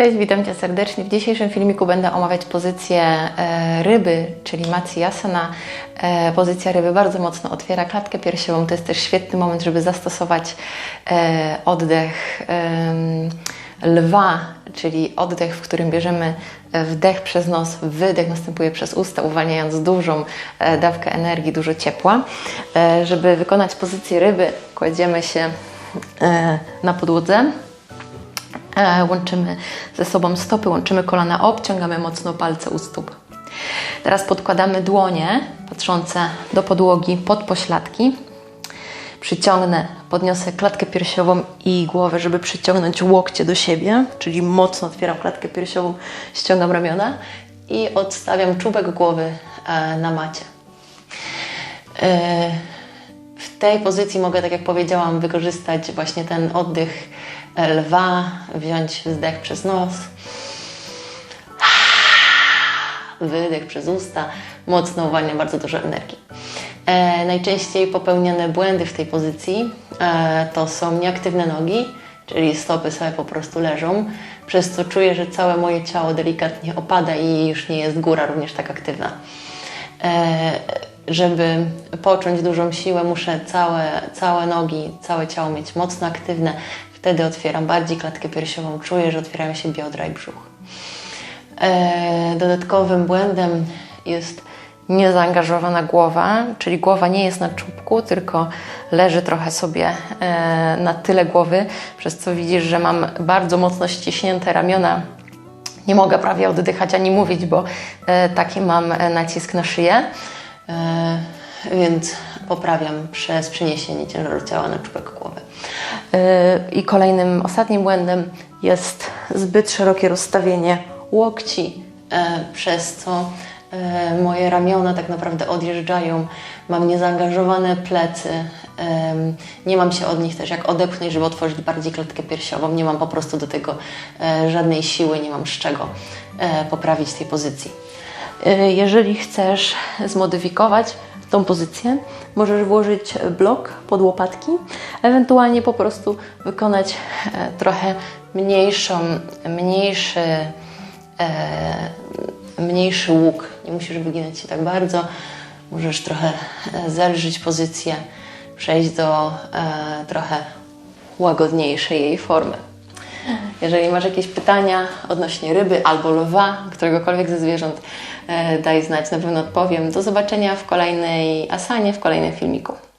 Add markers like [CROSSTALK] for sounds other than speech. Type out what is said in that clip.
Cześć, witam Cię serdecznie. W dzisiejszym filmiku będę omawiać pozycję e, ryby, czyli Matsuyasana. E, pozycja ryby bardzo mocno otwiera klatkę piersiową. To jest też świetny moment, żeby zastosować e, oddech lwa, czyli oddech, w którym bierzemy wdech przez nos, wydech następuje przez usta, uwalniając dużą dawkę energii, dużo ciepła. Żeby wykonać pozycję ryby, kładziemy się na podłodze. E, Łączymy ze sobą stopy, łączymy kolana, obciągamy mocno palce u stóp. Teraz podkładamy dłonie patrzące do podłogi pod pośladki. Przyciągnę, podniosę klatkę piersiową i głowę, żeby przyciągnąć łokcie do siebie, czyli mocno otwieram klatkę piersiową, ściągam ramiona i odstawiam czubek głowy e, na macie. W tej pozycji mogę, tak jak powiedziałam, wykorzystać właśnie ten oddech e, lwa, wziąć wzdech przez nos, [SIGHS] wydech przez usta, mocno uwalnia bardzo dużo energii. E, najczęściej popełniane błędy w tej pozycji e, to są nieaktywne nogi, czyli stopy sobie po prostu leżą, przez co czuję, że całe moje ciało delikatnie opada i już nie jest góra również tak aktywna. E, żeby poczuć dużą siłę, muszę całe, całe nogi, całe ciało mieć mocno aktywne. Wtedy otwieram bardziej klatkę piersiową, czuję, że otwierają się biodra i brzuch. E, dodatkowym błędem jest niezaangażowana głowa, czyli głowa nie jest na czubku, tylko leży trochę sobie e, na tyle głowy, przez co widzisz, że mam bardzo mocno ściśnięte ramiona. Nie mogę prawie oddychać ani mówić, bo e, taki mam nacisk na szyję. E, więc poprawiam przez przeniesienie ciężaru ciała na czubek głowy. E, I kolejnym, ostatnim błędem jest zbyt szerokie rozstawienie łokci, e, przez co moje ramiona tak naprawdę odjeżdżają. Mam niezaangażowane plecy, nie mam się od nich też jak odepchnąć, żeby otworzyć bardziej klatkę piersiową. Nie mam po prostu do tego e, żadnej siły, nie mam z czego e, poprawić tej pozycji. E, Jeżeli chcesz zmodyfikować tą pozycję, możesz włożyć blok pod łopatki, ewentualnie po prostu wykonać e, trochę mniejszą, mniejszy, e, mniejszy łuk. Nie musisz wyginać się tak bardzo, możesz trochę e, zelżyć pozycję, przejść do e, trochę łagodniejszej jej formy. Jeżeli masz jakieś pytania odnośnie ryby albo lwa, któregokolwiek ze zwierząt, e, daj znać, na pewno odpowiem. Do zobaczenia w kolejnej asanie, w kolejnym filmiku.